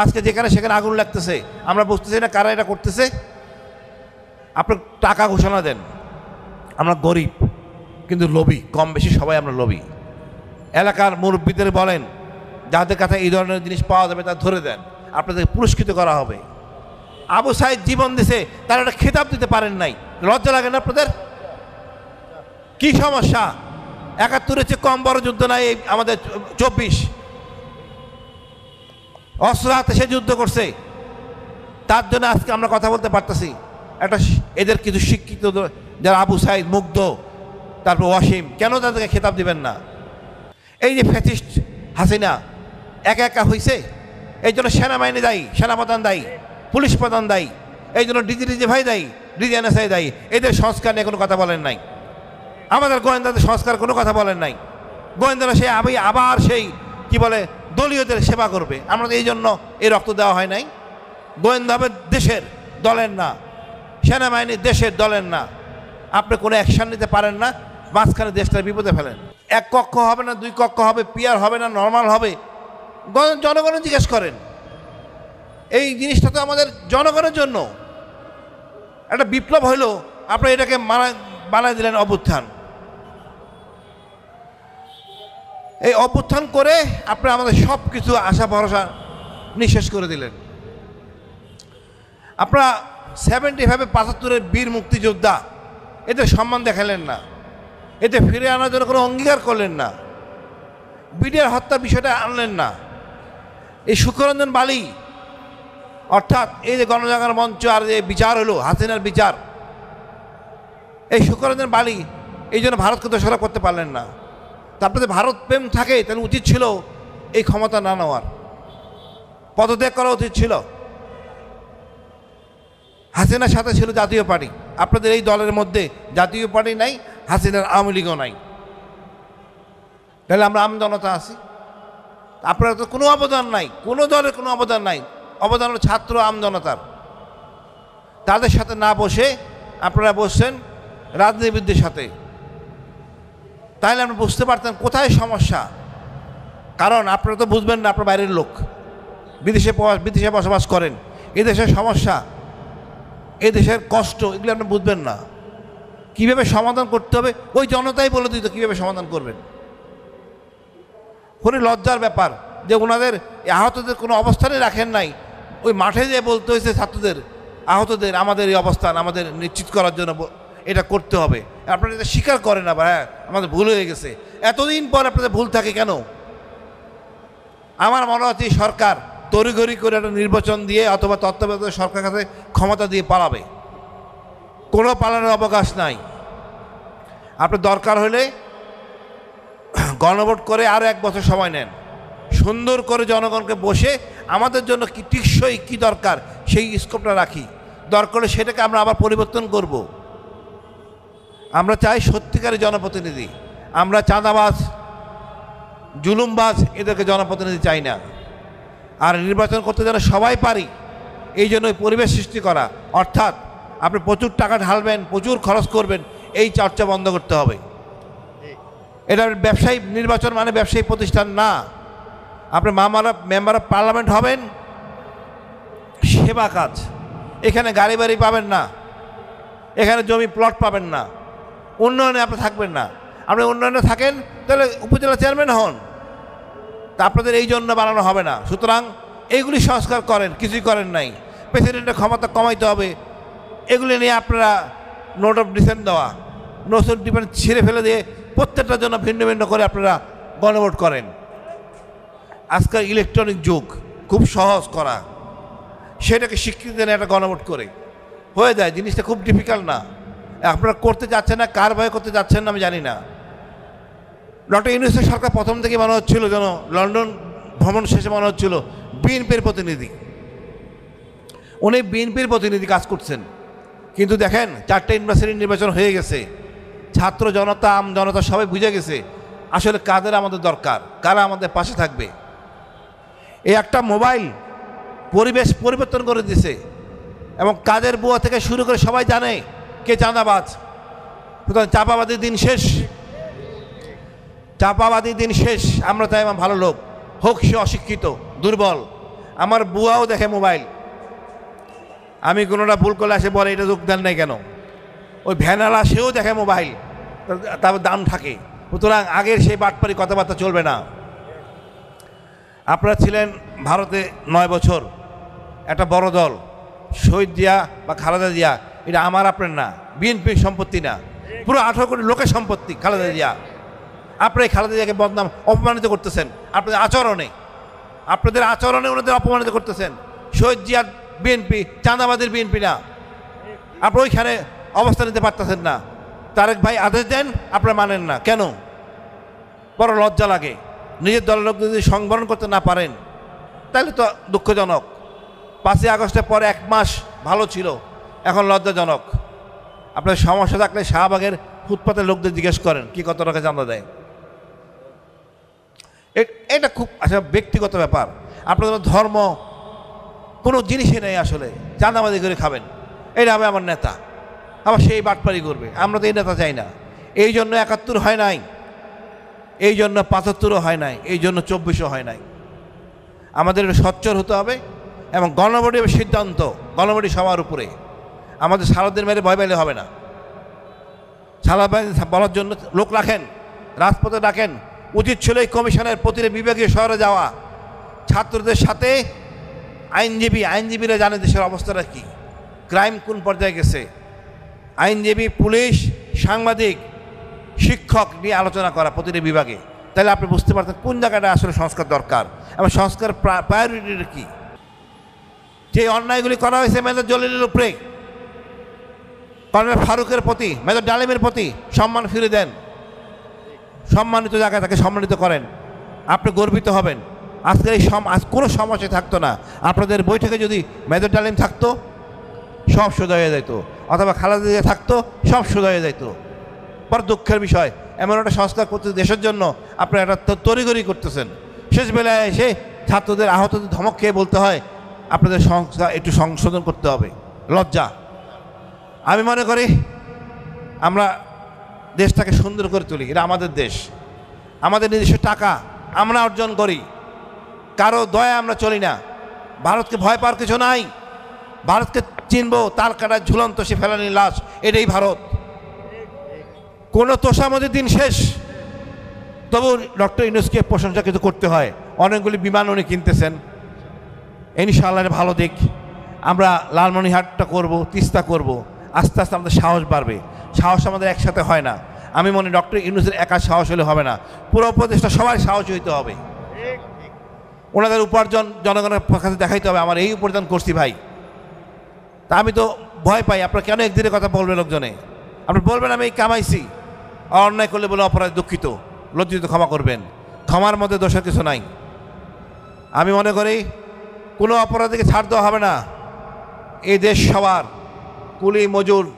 আজকে যেখানে সেখানে আগুন লাগতেছে, আমরা বুঝতেছি না কারা এটা করতেছে। আপনি টাকা ঘোষণা দেন। আমরা গরিব, কিন্তু লোভী কম বেশি সবাই আমরা লোভী। এলাকার মুরব্বীদের বলেন, যাদের কাছে এই ধরনের জিনিস পাওয়া যাবে তা ধরে দেন, আপনাদের পুরস্কৃত করা হবে। আবু সাহেব জীবন দিছে, তারা একটা খেতাব দিতে পারেন নাই। লজ্জা লাগে না আপনাদের? কি সমস্যা? একাত্তরের চেয়ে কম বড় যুদ্ধ নাই আমাদের চব্বিশ। অস্ত্র হাতে সে যুদ্ধ করছে। তার জন্য আজকে আমরা কথা বলতে পারতেছি। একটা এদের কিছু শিক্ষিত যারা আবু সাইদ, মুগ্ধ, তারপর ওয়াসিম, কেন তাদেরকে খেতাব দিবেন না? এই যে ফ্যাসিস্ট হাসিনা, একা একা হইছে? এই জন্য সেনাবাহিনী দায়ী, সেনাপ্রধান দায়ী, পুলিশ প্রধান দায়ী, এই জন্য ডিজি ডিজি ভাই দায়ী, ডিজি এনএসআই দায়ী, এদের সংস্কার নিয়ে কোনো কথা বলেন নাই। আমাদের গোয়েন্দাদের সংস্কার কোনো কথা বলেন নাই। গোয়েন্দারা সেই আবার আবার সেই, কি বলে দলীয়দের সেবা করবে। আমরা এই জন্য এই রক্ত দেওয়া হয় নাই। গোয়েন্দা হবে দেশের, দলের না। সেনাবাহিনী দেশের, দলের না। আপনি কোনো অ্যাকশন নিতে পারেন না, মাঝখানে দেশটা বিপদে ফেলেন। এক কক্ষ হবে না, দুই কক্ষ হবে পিয়ার হবে না নর্মাল হবে। জনগণের জিজ্ঞেস করেন। এই জিনিসটা তো আমাদের জনগণের জন্য। একটা বিপ্লব হইল, আপনি এটাকে মানা বানায় দিলেন অভ্যুত্থান। এই অভ্যুত্থান করে আপনি আমাদের সব কিছু আশা ভরসা নিঃশেষ করে দিলেন। আপনারা সেভেন্টি ফাইভে পাঁচাত্তরের বীর মুক্তিযোদ্ধা এতে সম্মান দেখালেন না। এতে ফিরে আনার জন্য কোনো অঙ্গীকার করলেন না। বিডিআর হত্যা বিষয়টা আনলেন না। এই সুখরঞ্জন বালি, অর্থাৎ এই যে গণজাগরণ মঞ্চ আর যে বিচার হলো, হাসিনার বিচার, এই সুখরঞ্জন বালি, এই জন্য ভারতকে দোষারোপ করতে পারলেন না। তারপরে ভারত প্রেম থাকে, তাহলে উচিত ছিল এই ক্ষমতা না নেওয়ার। পদত্যাগ করা উচিত ছিল। হাসিনার সাথে ছিল জাতীয় পার্টি। আপনাদের এই দলের মধ্যে জাতীয় পার্টি নাই, হাসিনার আওয়ামী লীগও নাই। তাহলে আমরা আমজনতা আছি। আপনার তো কোনো অবদান নাই, কোনো দলের কোনো অবদান নাই। অবদান হলো ছাত্র আমজনতার তাদের সাথে না বসে আপনারা বসছেন রাজনীতিবিদদের সাথে। তাহলে আপনি বুঝতে পারতেন কোথায় সমস্যা। কারণ আপনারা তো বুঝবেন না, আপনার বাইরের লোক। বিদেশে বিদেশে বসবাস করেন। এদেশের সমস্যা এদেশের কষ্ট, এগুলো আপনি বুঝবেন না। কীভাবে সমাধান করতে হবে, ওই জনতাই বলে দিত কীভাবে সমাধান করবেন। খুবই লজ্জার ব্যাপার যে ওনাদের, আহতদের কোনো অবস্থানে রাখেন নাই। ওই মাঠে যে বলতে হয়েছে ছাত্রদের, আহতদের, আমাদের এই অবস্থান, আমাদের নিশ্চিত করার জন্য এটা করতে হবে। আপনারা এটা স্বীকার করেন আবার হ্যাঁ আমাদের ভুল হয়ে গেছে। এতদিন পর আপনাদের ভুল থাকে কেন? আমার মনে হচ্ছে সরকার তড়িঘড়ি করে একটা নির্বাচন দিয়ে অথবা তত্ত্বাবধায়ক সরকার কাছে ক্ষমতা দিয়ে পালাবে। কোনো পালানোর অবকাশ নাই। আপনার দরকার হলে গণভোট করে আরও এক বছর সময় নেন। সুন্দর করে জনগণকে বসে আমাদের জন্য কি টিকসই কি দরকার সেই স্কোপটা রাখি। দরকার হলে সেটাকে আমরা আবার পরিবর্তন করব। আমরা চাই সত্যিকারের জনপ্রতিনিধি। আমরা চাঁদাবাজ, জুলুমবাজ এদেরকে জনপ্রতিনিধি চাই না। আর নির্বাচন করতে যেন সবাই পারি, এই জন্য পরিবেশ সৃষ্টি করা। অর্থাৎ আপনি প্রচুর টাকা ঢালবেন, প্রচুর খরচ করবেন, এই চর্চা বন্ধ করতে হবে। এটা ব্যবসায়ী নির্বাচন মানে ব্যবসায়ী প্রতিষ্ঠান না। আপনি মামারা মেম্বার অফ পার্লামেন্ট হবেন, সেবা কাজ। এখানে গাড়ি বাড়ি পাবেন না। এখানে জমি প্লট পাবেন না। উন্নয়নে আপনি থাকবেন না। আপনি উন্নয়নে থাকেন, তাহলে উপজেলা চেয়ারম্যান হন। তা আপনাদের এই জন্য বানানো হবে না। সুতরাং এইগুলি সংস্কার করেন, কিছুই করেন নাই। প্রেসিডেন্টের ক্ষমতা কমাইতে হবে। এগুলি নিয়ে আপনারা নোট অফ ডিসেন্ট দেওয়া। নোট অফ ডিপেন্ড ছিঁড়ে ফেলে দিয়ে প্রত্যেকটার জন্য ভিন্ন ভিন্ন করে আপনারা গণভোট করেন। আজকাল ইলেকট্রনিক যুগ, খুব সহজ করা। সেটাকে স্বীকৃতি দেন একটা গণভোট করে। হয়ে যায়, জিনিসটা খুব ডিফিকাল্ট না। আপনারা করতে যাচ্ছেন না, কার ভয়ে করতে যাচ্ছেন না আমি জানি না। ডক্টর ইউনুসের সরকার প্রথম থেকে মনে হচ্ছিল যেন লন্ডন ভ্রমণ শেষে মনে হচ্ছিল বিএনপির প্রতিনিধি। উনি বিএনপির প্রতিনিধি কাজ করছেন। কিন্তু দেখেন, চারটে ইউনিভার্সিটির নির্বাচন হয়ে গেছে। ছাত্র জনতা, আম জনতা সবাই বুঝে গেছে আসলে কাদের আমাদের দরকার, কারা আমাদের পাশে থাকবে। এই একটা মোবাইল পরিবেশ পরিবর্তন করে দিছে এবং কাদের বুয়া থেকে শুরু করে সবাই জানে। কে চাঁদাবাজ? সুতরাং চাপাবাদের দিন শেষ। চাপাবাদী দিন শেষ। আমরা চাই আমার ভালো লোক। হোক, সে অশিক্ষিত, দুর্বল। আমার বুয়াও দেখে মোবাইল। আমি কোনোটা ভুল করলে আসে বলে, এটা যোগদান নাই কেন? ওই ভ্যানালা, সেও দেখে মোবাইল। তার- তারপর দাম থাকে। সুতরাং আগের সেই বাটপারি কথাবার্তা চলবে না। আপনারা ছিলেন ভারতে নয় বছর। একটা বড় দল, শহীদ জিয়া বা খালেদা জিয়া। এটা আমার আপনার না বিএনপির সম্পত্তি না। পুরো আঠারো কোটি লোকের সম্পত্তি, খালেদা জিয়া। আপনারা এই খালেদা জিয়াকে বদনাম, অপমানিত করতেছেন। আপনাদের আচরণে আপনাদের আচরণে ওনাদের অপমানিত করতেছেন। শহীদ জিয়ার বিএনপি, চাঁদাবাদের বিএনপি না। আপনি ওইখানে অবস্থা নিতে পারতেছেন না। তারেক ভাই আদেশ দেন, আপনারা মানেন না। কেন? বড় লজ্জা লাগে। নিজের দলের লোক যদি সংবরণ করতে না পারেন, তাহলে তো দুঃখজনক। পাঁচই আগস্টের পরে এক মাস ভালো ছিল। এখন লজ্জাজনক। আপনার সমস্যা থাকলে শাহবাগের ফুটপাতের লোকদের জিজ্ঞেস করেন, কি কত টাকা চাঁদা দেয়? এটা খুব আসলে ব্যক্তিগত ব্যাপার। আপনাদের ধর্ম কোনো জিনিসই নেই আসলে। চাঁদাবাদি করে খাবেন। এটা হবে আমার নেতা। আবার সেই বাটপারি করবে। আমরা তো এই নেতা চাই না। এই জন্য একাত্তর হয় নাই। এই জন্য পাঁচাত্তরও হয় নাই। এই জন্য চব্বিশও হয় নাই। আমাদের সচ্চর হতে হবে এবং গণবডি সিদ্ধান্ত গণবডি সবার উপরে। আমাদের সারাদিন মেরে ভয় পাইলে হবে না। সারা বলার জন্য লোক রাখেন, রাজপথে ডাকেন। উচিত ছিল এই কমিশনের প্রতিটি বিভাগীয় শহরে যাওয়া। ছাত্রদের সাথে আইনজীবী, আইনজীবীরা জানে দেশের অবস্থাটা কী। ক্রাইম কোন পর্যায়ে গেছে। আইনজীবী, পুলিশ, সাংবাদিক, শিক্ষক নিয়ে আলোচনা করা প্রতিটি বিভাগে। তাহলে আপনি বুঝতে পারতেন কোন জায়গাটা আসলে সংস্কার দরকার এবং সংস্কার প্রায়োরিটির কী। যে অন্যায়গুলি করা হয়েছে মেজর জলিলের উপরে। কর্নেল ফারুকের প্রতি, মেজর ডালিমের প্রতি সম্মান ফিরে দেন। সম্মানিত জায়গায় তাকে সম্মানিত করেন। আপনি গর্বিত হবেন। আজকের এই সম আজ কোনো সমস্যা থাকতো না। আপনাদের বৈঠকে যদি মেজর ডালিম থাকতো, সব সোজা হয়ে যেত অথবা খালেদা থাকতো, সব সোজা হয়ে যেত বড় দুঃখের বিষয়, এমন একটা সংস্কার করতে দেশের জন্য আপনারা একটা তো- তড়িঘড়ি করতেছেন। শেষ বেলায় এসে ছাত্রদের আহতদের ধমক খেয়ে বলতে হয়, আপনাদের সংস্কার একটু সংশোধন করতে হবে। লজ্জা। আমি মনে করি আমরা দেশটাকে সুন্দর করে তুলি। এটা আমাদের দেশ। আমাদের নিজস্ব টাকা আমরা অর্জন করি। কারও দয়া আমরা চলি না। ভারতকে ভয় পাওয়ার কিছু নাই। ভারতকে চিনবো তার কাটায় ঝুলন্ত, সে ফেলানি লাশ। এটাই ভারত। কোনো তোষামদের দিন শেষ। তবু ডক্টর ইউনুসকে প্রশংসা কিন্তু করতে হয়। অনেকগুলি বিমান উনি কিনতেছেন। ইনশাআল্লাহ ভালো দিক। আমরা লালমনিহাটটা করব, তিস্তা করব। আস্তে আস্তে আমাদের সাহস বাড়বে। সাহস আমাদের একসাথে হয় না। আমি মনে ডক্টর ইউনুসের একা সাহস হলে হবে না। পুরো উপদেশটা সবাই সাহস হইতে হবে। ওনাদের উপার্জন জনগণের কাছে দেখাইতে হবে, আমার এই উপার্জন করছি ভাই। তা আমি তো ভয় পাই, আপনারা কেন একদিনের কথা বলবেন লোকজনে? আপনি বলবেন, আমি এই কামাইছি। অন্যায় করলে বলে অপরাধ দুঃখিত। লজ্জিত ক্ষমা করবেন। ক্ষমার মধ্যে দোষের কিছু নাই। আমি মনে করি, কোনো অপরাধীকে ছাড় দেওয়া হবে না। এই দেশ সবার। কুলি মজুর,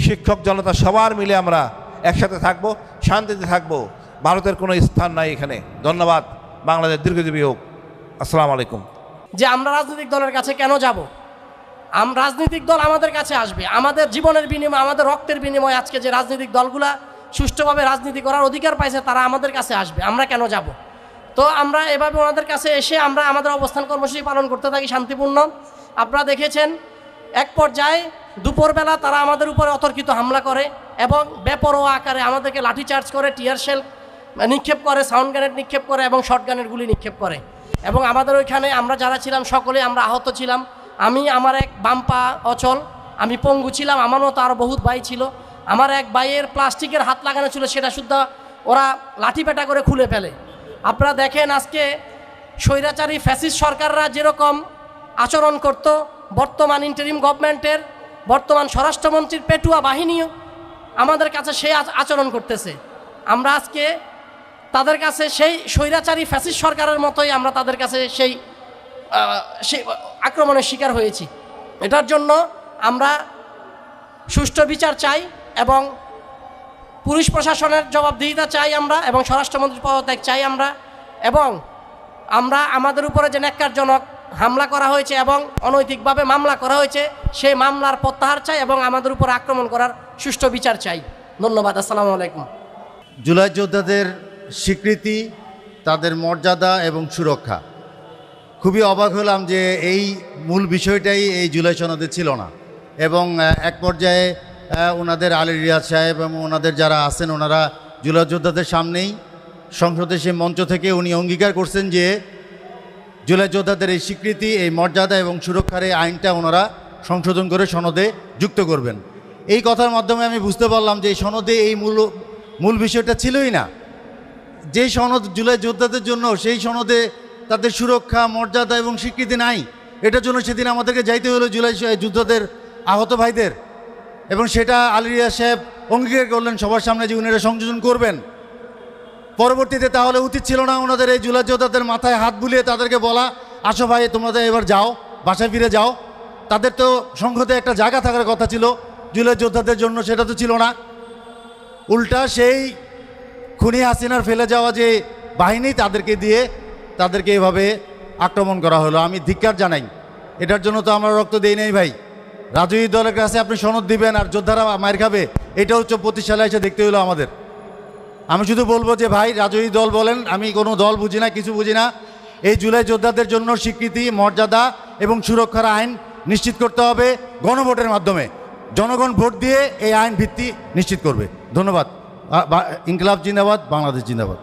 শিক্ষক জনতা সবার মিলে আমরা একসাথে থাকব, শান্তিতে থাকব। ভারতের কোনো স্থান নাই এখানে। ধন্যবাদ। বাংলাদেশ দীর্ঘজীবী হোক। আসসালামু আলাইকুম। যে আমরা রাজনৈতিক দলের কাছে কেন যাব? আম রাজনৈতিক দল আমাদের কাছে আসবে। আমাদের জীবনের বিনিময়ে, আমাদের রক্তের বিনিময়ে আজকে যে রাজনৈতিক দলগুলা সুষ্ঠুভাবে রাজনীতি করার অধিকার পাইছে, তারা আমাদের কাছে আসবে। আমরা কেন যাব? তো আমরা এভাবে ওনাদের কাছে এসে আমরা আমাদের অবস্থান কর্মসূচি পালন করতে থাকি শান্তিপূর্ণ। আপনারা দেখেছেন এক পর্যায়ে দুপুরবেলা তারা আমাদের উপরে অতর্কিত হামলা করে এবং বেপরোয়া আকারে আমাদেরকে লাঠিচার্জ করে, টিয়ার শেল নিক্ষেপ করে, সাউন্ড গ্যানেট নিক্ষেপ করে এবং শর্ট গ্যানেট গুলি নিক্ষেপ করে। এবং আমাদের ওইখানে আমরা যারা ছিলাম সকলে আমরা আহত ছিলাম। আমি, আমার এক বাম্পা অচল, আমি পঙ্গু ছিলাম আমার মতো আরও বহুত ভাই ছিল। আমার এক ভাইয়ের প্লাস্টিকের হাত লাগানো ছিল, সেটা শুদ্ধ ওরা লাঠি পেটা করে খুলে ফেলে। আপনারা দেখেন আজকে স্বৈরাচারী ফ্যাসিস্ট সরকাররা যেরকম আচরণ করত বর্তমান ইন্টারিম গভর্নমেন্টের বর্তমান স্বরাষ্ট্রমন্ত্রীর পেটুয়া বাহিনীও আমাদের কাছে সেই আচরণ করতেছে। আমরা আজকে তাদের কাছে সেই স্বৈরাচারী ফ্যাসিস সরকারের মতোই আমরা তাদের কাছে সেই সেই আক্রমণের শিকার হয়েছি। এটার জন্য আমরা সুষ্ঠু বিচার চাই এবং পুলিশ প্রশাসনের জবাবদিহিতা চাই আমরা এবং স্বরাষ্ট্রমন্ত্রীর পদত্যাগ চাই আমরা এবং আমরা আমাদের উপরে যে ন্যাক্কারজনক হামলা করা হয়েছে এবং অনৈতিকভাবে মামলা করা হয়েছে সেই মামলার প্রত্যাহার চাই এবং আমাদের উপর আক্রমণ করার সুষ্ঠু বিচার চাই। ধন্যবাদ, আসসালামু আলাইকুম। জুলাই যোদ্ধাদের স্বীকৃতি, তাদের মর্যাদা এবং সুরক্ষা। খুবই অবাক হলাম যে এই মূল বিষয়টাই এই জুলাই সনদে ছিল না। এবং এক পর্যায়ে ওনাদের আলী রিয়াজ সাহেব এবং ওনাদের যারা আছেন, ওনারা জুলাই যোদ্ধাদের সামনেই সংসদে সে মঞ্চ থেকে উনি অঙ্গীকার করছেন যে জুলাই যোদ্ধাদের এই স্বীকৃতি, এই মর্যাদা এবং সুরক্ষার এই আইনটা ওনারা সংশোধন করে সনদে যুক্ত করবেন। এই কথার মাধ্যমে আমি বুঝতে পারলাম যে এই সনদে এই মূল মূল বিষয়টা ছিলই না। যেই সনদ জুলাই যোদ্ধাদের জন্য, সেই সনদে তাদের সুরক্ষা, মর্যাদা এবং স্বীকৃতি নাই। এটার জন্য সেদিন আমাদেরকে যাইতে হলো জুলাই যোদ্ধাদের আহত ভাইদের। এবং সেটা আলিরিয়া সাহেব অঙ্গীকার করলেন সবার সামনে যে উনি এটা সংযোজন করবেন। পরবর্তীতে তাহলে উচিত ছিল না ওনাদের এই জুলাই যোদ্ধাদের মাথায় হাত বুলিয়ে তাদেরকে বলা, আসো ভাই তোমাদের এবার যাও, বাসায় ফিরে যাও। তাদের তো সংঘতে একটা জায়গা থাকার কথা ছিল জুলাই যোদ্ধাদের জন্য সেটা তো ছিল না। উল্টা সেই খুনি হাসিনার ফেলে যাওয়া যে বাহিনী তাদেরকে দিয়ে তাদেরকে এভাবে আক্রমণ করা হলো, আমি ধিক্কার জানাই। এটার জন্য তো আমরা রক্ত দেই নাই ভাই। রাজনৈতিক দলের কাছে আপনি সনদ দিবেন আর যোদ্ধারা মায়ের খাবে এটা হচ্ছে প্রতিষ্ঠালে এসে দেখতে হলো আমাদের। আমি শুধু বলব যে ভাই, রাজনৈতিক দল বলেন, আমি কোনো দল বুঝি না, কিছু বুঝি না। এই জুলাই যোদ্ধাদের জন্য স্বীকৃতি, মর্যাদা এবং সুরক্ষার আইন নিশ্চিত করতে হবে গণভোটের মাধ্যমে। জনগণ ভোট দিয়ে এই আইন ভিত্তি নিশ্চিত করবে। ধন্যবাদ। ইনকলাব জিন্দাবাদ, বাংলাদেশ জিন্দাবাদ।